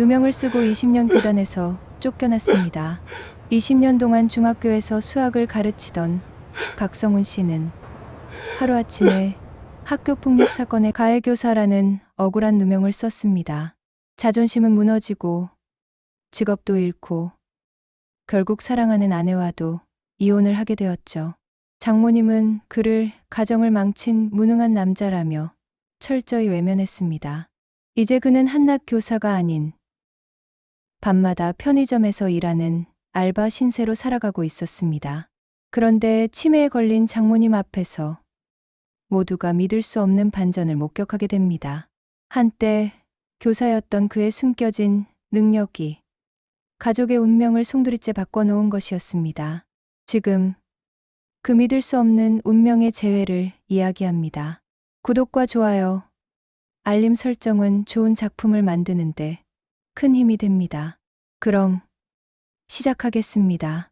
누명을 쓰고 20년 교단에서 쫓겨났습니다. 20년 동안 중학교에서 수학을 가르치던 박성훈 씨는 하루아침에 학교 폭력 사건의 가해 교사라는 억울한 누명을 썼습니다. 자존심은 무너지고 직업도 잃고 결국 사랑하는 아내와도 이혼을 하게 되었죠. 장모님은 그를 가정을 망친 무능한 남자라며 철저히 외면했습니다. 이제 그는 한낱 교사가 아닌 밤마다 편의점에서 일하는 알바 신세로 살아가고 있었습니다. 그런데 치매에 걸린 장모님 앞에서 모두가 믿을 수 없는 반전을 목격하게 됩니다. 한때 교사였던 그의 숨겨진 능력이 가족의 운명을 송두리째 바꿔놓은 것이었습니다. 지금 그 믿을 수 없는 운명의 재회를 이야기합니다. 구독과 좋아요, 알림 설정은 좋은 작품을 만드는데 큰 힘이 됩니다. 그럼 시작하겠습니다.